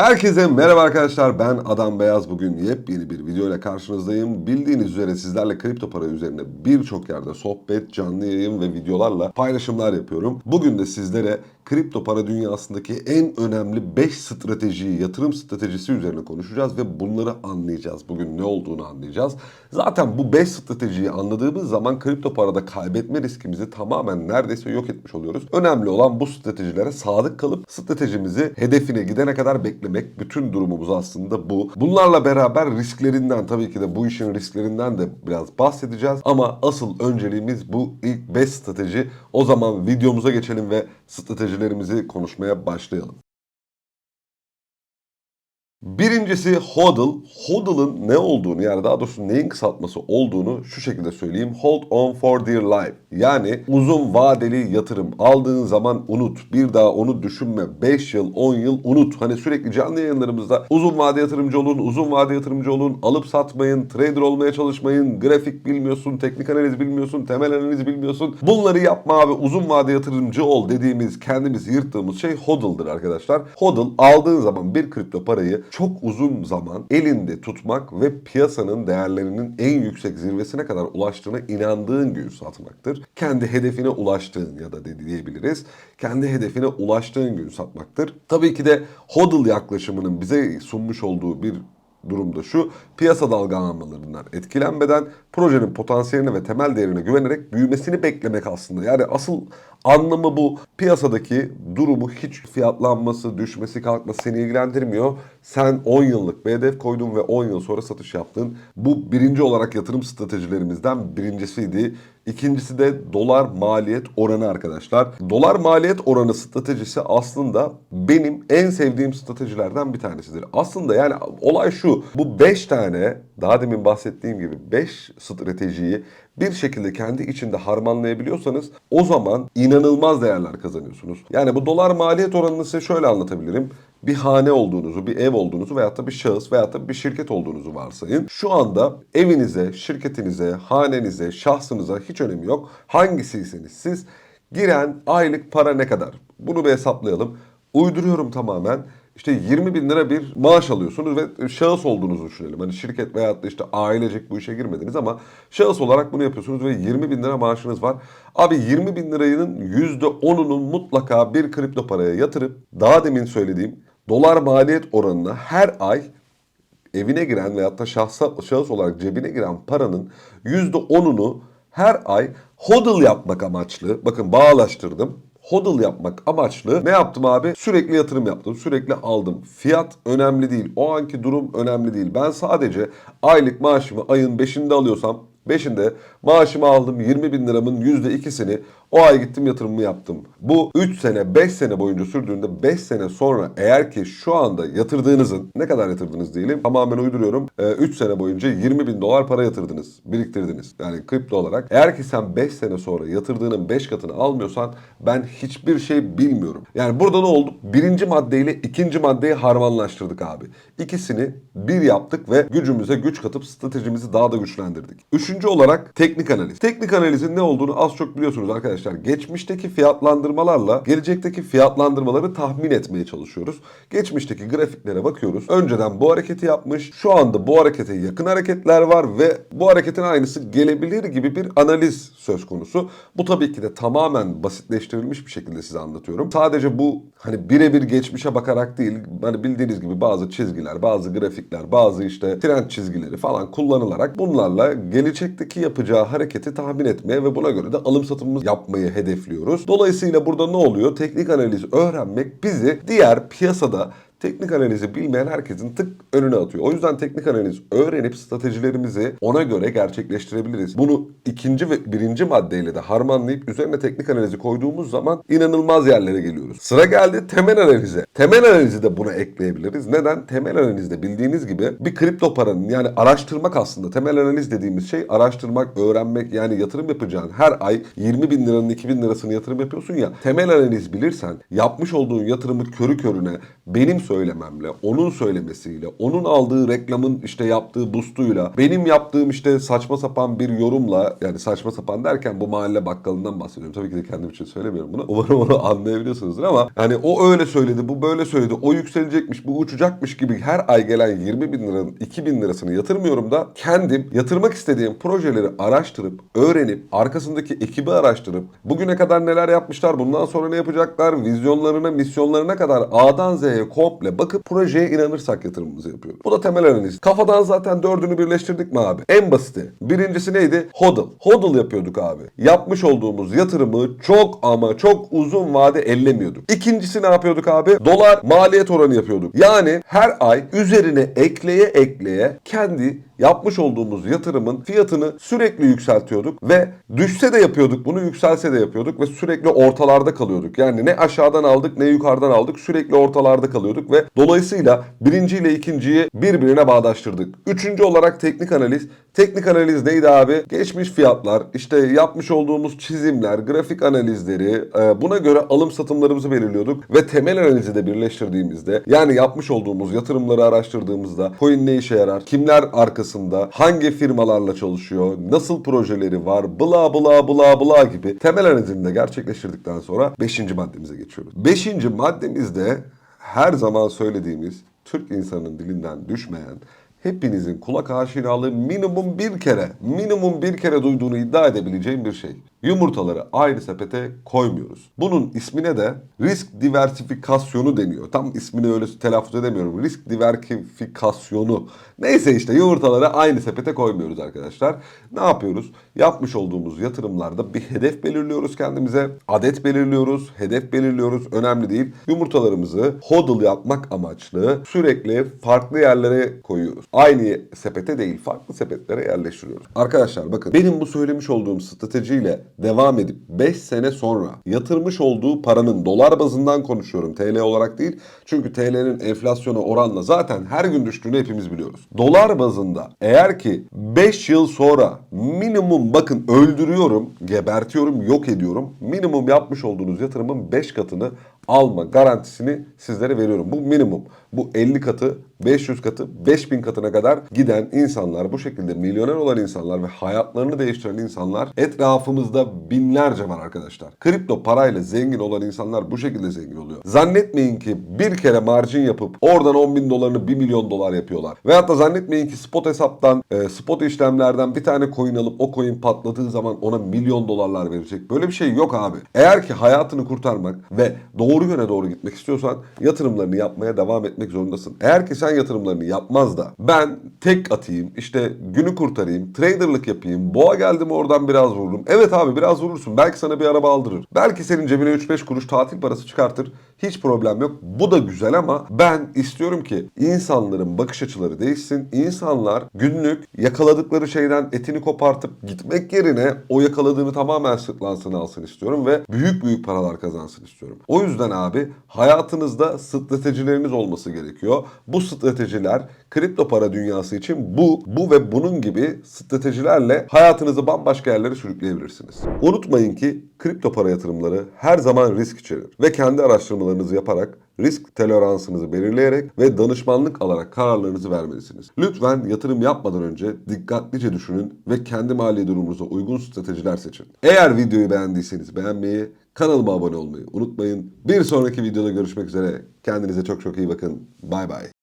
Herkese merhaba arkadaşlar ben Adam Beyaz bugün yepyeni bir video ile karşınızdayım. Bildiğiniz üzere sizlerle kripto para üzerine birçok yerde sohbet, canlı yayın ve videolarla paylaşımlar yapıyorum. Bugün de sizlere kripto para dünyasındaki en önemli 5 stratejiyi, yatırım stratejisi üzerine konuşacağız ve bunları anlayacağız. Bugün ne olduğunu anlayacağız. Zaten bu 5 stratejiyi anladığımız zaman kripto parada kaybetme riskimizi tamamen neredeyse yok etmiş oluyoruz. Önemli olan bu stratejilere sadık kalıp stratejimizi hedefine gidene kadar beklemek. Bütün durumumuz aslında bu. Bunlarla beraber risklerinden tabii ki de bu işin risklerinden de biraz bahsedeceğiz. Ama asıl önceliğimiz bu ilk 5 strateji. O zaman videomuza geçelim ve stratejilerimizi konuşmaya başlayalım. Birincisi HODL. HODL'ın ne olduğunu yani daha doğrusu neyin kısaltması olduğunu şu şekilde söyleyeyim. Hold on for dear life. Yani uzun vadeli yatırım. Aldığın zaman unut. Bir daha onu düşünme. 5 yıl, 10 yıl unut. Hani sürekli canlı yayınlarımızda uzun vade yatırımcı olun, uzun vade yatırımcı olun. Alıp satmayın, trader olmaya çalışmayın. Grafik bilmiyorsun, teknik analiz bilmiyorsun, temel analiz bilmiyorsun. Bunları yapma abi. Uzun vade yatırımcı ol dediğimiz, kendimiz yırttığımız şey HODL'dır arkadaşlar. HODL aldığın zaman bir kripto parayı çok uzun zaman elinde tutmak ve piyasanın değerlerinin en yüksek zirvesine kadar ulaştığına inandığın gün satmaktır. Kendi hedefine ulaştığın ya da diyebiliriz. Kendi hedefine ulaştığın gün satmaktır. Tabii ki de HODL yaklaşımının bize sunmuş olduğu bir durumda şu. Piyasa dalgalanmalarından etkilenmeden projenin potansiyeline ve temel değerine güvenerek büyümesini beklemek aslında. Yani asıl anlamı bu. Piyasadaki durumu hiç fiyatlanması, düşmesi, kalkması seni ilgilendirmiyor. Sen 10 yıllık bir hedef koydun ve 10 yıl sonra satış yaptın. Bu birinci olarak yatırım stratejilerimizden birincisiydi. İkincisi de dolar maliyet oranı arkadaşlar. Dolar maliyet oranı stratejisi aslında benim en sevdiğim stratejilerden bir tanesidir. Aslında yani olay şu. Bu 5 tane daha demin bahsettiğim gibi 5 stratejiyi bir şekilde kendi içinde harmanlayabiliyorsanız o zaman inanılmaz değerler kazanıyorsunuz. Yani bu dolar maliyet oranını size şöyle anlatabilirim bir hane olduğunuzu, bir ev olduğunuzu veyahut da bir şahıs veyahut da bir şirket olduğunuzu varsayın. Şu anda evinize, şirketinize, hanenize, şahsınıza hiç önemi yok. Hangisiyseniz siz giren aylık para ne kadar? Bunu bir hesaplayalım. Uyduruyorum tamamen. İşte 20 bin lira bir maaş alıyorsunuz ve şahıs olduğunuzu düşünelim. Hani şirket veyahut da işte ailecek bu işe girmediniz ama şahıs olarak bunu yapıyorsunuz ve 20 bin lira maaşınız var. Abi 20 bin liranın %10'unun mutlaka bir kripto paraya yatırıp daha demin söylediğim dolar maliyet oranına her ay evine giren veyahut da şahsa, şahıs olarak cebine giren paranın %10'unu her ay hodl yapmak amaçlı, bakın bağlaştırdım. Hodl yapmak amaçlı ne yaptım abi? Sürekli yatırım yaptım. Sürekli aldım. Fiyat önemli değil. O anki durum önemli değil. Ben sadece aylık maaşımı ayın 5'inde alıyorsam 5'inde maaşımı aldım 20 bin liramın %2'sini o ay gittim yatırımımı yaptım. Bu 3 sene 5 sene boyunca sürdüğünde 5 sene sonra eğer ki şu anda yatırdığınızın ne kadar yatırdınız diyelim tamamen uyduruyorum. 3 sene boyunca 20 bin dolar para yatırdınız. Biriktirdiniz. Yani kripto olarak. Eğer ki sen 5 sene sonra yatırdığının 5 katını almıyorsan ben hiçbir şey bilmiyorum. Yani burada ne oldu? Birinci maddeyle ikinci maddeyi harmanlaştırdık abi. İkisini bir yaptık ve gücümüze güç katıp stratejimizi daha da güçlendirdik. Üçüncü olarak teknik analiz. Teknik analizin ne olduğunu az çok biliyorsunuz arkadaşlar. Geçmişteki fiyatlandırmalarla gelecekteki fiyatlandırmaları tahmin etmeye çalışıyoruz. Geçmişteki grafiklere bakıyoruz. Önceden bu hareketi yapmış. Şu anda bu harekete yakın hareketler var ve bu hareketin aynısı gelebilir gibi bir analiz söz konusu. Bu tabii ki de tamamen basitleştirilmiş bir şekilde size anlatıyorum. Sadece bu hani birebir geçmişe bakarak değil, hani bildiğiniz gibi bazı çizgiler, bazı grafikler, bazı işte trend çizgileri falan kullanılarak bunlarla gelecekteki yapacağı hareketi tahmin etmeye ve buna göre de alım satımımız yapmayı hedefliyoruz. Dolayısıyla burada ne oluyor? Teknik analiz öğrenmek bizi diğer piyasada teknik analizi bilmeyen herkesin tık önüne atıyor. O yüzden teknik analiz öğrenip stratejilerimizi ona göre gerçekleştirebiliriz. Bunu ikinci ve birinci maddeyle de harmanlayıp üzerine teknik analizi koyduğumuz zaman inanılmaz yerlere geliyoruz. Sıra geldi temel analize. Temel analizi de buna ekleyebiliriz. Neden? Temel analizde bildiğiniz gibi bir kripto paranın yani araştırmak aslında. Temel analiz dediğimiz şey araştırmak, öğrenmek yani yatırım yapacağın her ay 20 bin liranın 2 bin lirasını yatırım yapıyorsun ya. Temel analiz bilirsen yapmış olduğun yatırımı körü körüne benim söylememle, onun söylemesiyle, onun aldığı reklamın işte yaptığı boostuyla, benim yaptığım işte saçma sapan bir yorumla, yani saçma sapan derken bu mahalle bakkalından bahsediyorum. Tabii ki de kendim için söylemiyorum bunu. Umarım onu anlayabiliyorsunuzdur ama hani o öyle söyledi, bu böyle söyledi, o yükselecekmiş, bu uçacakmış gibi her ay gelen 20 bin liranın 2 bin lirasını yatırmıyorum da kendim yatırmak istediğim projeleri araştırıp, öğrenip, arkasındaki ekibi araştırıp, bugüne kadar neler yapmışlar, bundan sonra ne yapacaklar, vizyonlarına, misyonlarına kadar A'dan Z'ye komple bakıp projeye inanırsak yatırımımızı yapıyoruz. Bu da temel analiz. Kafadan zaten dördünü birleştirdik mi abi? En basiti. Birincisi neydi? HODL. HODL yapıyorduk abi. Yapmış olduğumuz yatırımı çok ama çok uzun vade ellemiyorduk. İkincisi ne yapıyorduk abi? Dolar maliyet oranı yapıyorduk. Yani her ay üzerine ekleye ekleye kendi yapmış olduğumuz yatırımın fiyatını sürekli yükseltiyorduk ve düşse de yapıyorduk bunu yükselse de yapıyorduk ve sürekli ortalarda kalıyorduk. Yani ne aşağıdan aldık ne yukarıdan aldık sürekli ortalarda kalıyorduk ve dolayısıyla birinci ile ikinciyi birbirine bağdaştırdık. Üçüncü olarak teknik analiz. Teknik analiz neydi abi? Geçmiş fiyatlar, işte yapmış olduğumuz çizimler, grafik analizleri, e, buna göre alım satımlarımızı belirliyorduk ve temel analizi de birleştirdiğimizde yani yapmış olduğumuz yatırımları araştırdığımızda coin ne işe yarar, kimler arkasında, hangi firmalarla çalışıyor, nasıl projeleri var, bla bla bla bla gibi temel analizini de gerçekleştirdikten sonra 5. maddemize geçiyoruz. 5. maddemizde her zaman söylediğimiz Türk insanının dilinden düşmeyen hepinizin kulak aşinalığı minimum bir kere, minimum bir kere duyduğunu iddia edebileceğim bir şey. Yumurtaları aynı sepete koymuyoruz. Bunun ismine de risk diversifikasyonu deniyor. Tam ismini öyle telaffuz edemiyorum. Risk diversifikasyonu. Neyse işte yumurtaları aynı sepete koymuyoruz arkadaşlar. Ne yapıyoruz? Yapmış olduğumuz yatırımlarda bir hedef belirliyoruz kendimize. Adet belirliyoruz, hedef belirliyoruz. Önemli değil. Yumurtalarımızı hodl yapmak amaçlı sürekli farklı yerlere koyuyoruz. Aynı sepete değil, farklı sepetlere yerleştiriyoruz. Arkadaşlar bakın benim bu söylemiş olduğum stratejiyle devam edip 5 sene sonra yatırmış olduğu paranın dolar bazından konuşuyorum TL olarak değil. Çünkü TL'nin enflasyona oranla zaten her gün düştüğünü hepimiz biliyoruz. Dolar bazında eğer ki 5 yıl sonra minimum bakın öldürüyorum, gebertiyorum, yok ediyorum. Minimum yapmış olduğunuz yatırımın 5 katını alma garantisini sizlere veriyorum. Bu minimum. Bu 50 katı, 500 katı, 5000 katına kadar giden insanlar, bu şekilde milyoner olan insanlar ve hayatlarını değiştiren insanlar etrafımızda binlerce var arkadaşlar. Kripto parayla zengin olan insanlar bu şekilde zengin oluyor. Zannetmeyin ki bir kere marjin yapıp oradan 10 bin dolarını 1 milyon dolar yapıyorlar. Veyahut da zannetmeyin ki spot hesaptan, e, spot işlemlerden bir tane coin alıp o coin patladığı zaman ona milyon dolarlar verecek. Böyle bir şey yok abi. Eğer ki hayatını kurtarmak ve doğru yöne doğru gitmek istiyorsan yatırımlarını yapmaya devam etmek zorundasın. Eğer ki sen yatırımlarını yapmaz da ben tek atayım, işte günü kurtarayım, traderlık yapayım, boğa geldim oradan biraz vururum. Evet abi biraz vurursun. Belki sana bir araba aldırır. Belki senin cebine 3-5 kuruş tatil parası çıkartır. Hiç problem yok. Bu da güzel ama ben istiyorum ki insanların bakış açıları değişsin. İnsanlar günlük yakaladıkları şeyden etini kopartıp gitmek yerine o yakaladığını tamamen sırtlansın alsın istiyorum ve büyük büyük paralar kazansın istiyorum. O yüzden abi hayatınızda stratejileriniz olması gerekiyor. Bu stratejiler kripto para dünyası için bu, bu ve bunun gibi stratejilerle hayatınızı bambaşka yerlere sürükleyebilirsiniz. Unutmayın ki kripto para yatırımları her zaman risk içerir ve kendi araştırmalarınızı yaparak risk toleransınızı belirleyerek ve danışmanlık alarak kararlarınızı vermelisiniz. Lütfen yatırım yapmadan önce dikkatlice düşünün ve kendi mali durumunuza uygun stratejiler seçin. Eğer videoyu beğendiyseniz beğenmeyi, kanalıma abone olmayı unutmayın. Bir sonraki videoda görüşmek üzere. Kendinize çok çok iyi bakın. Bay bay.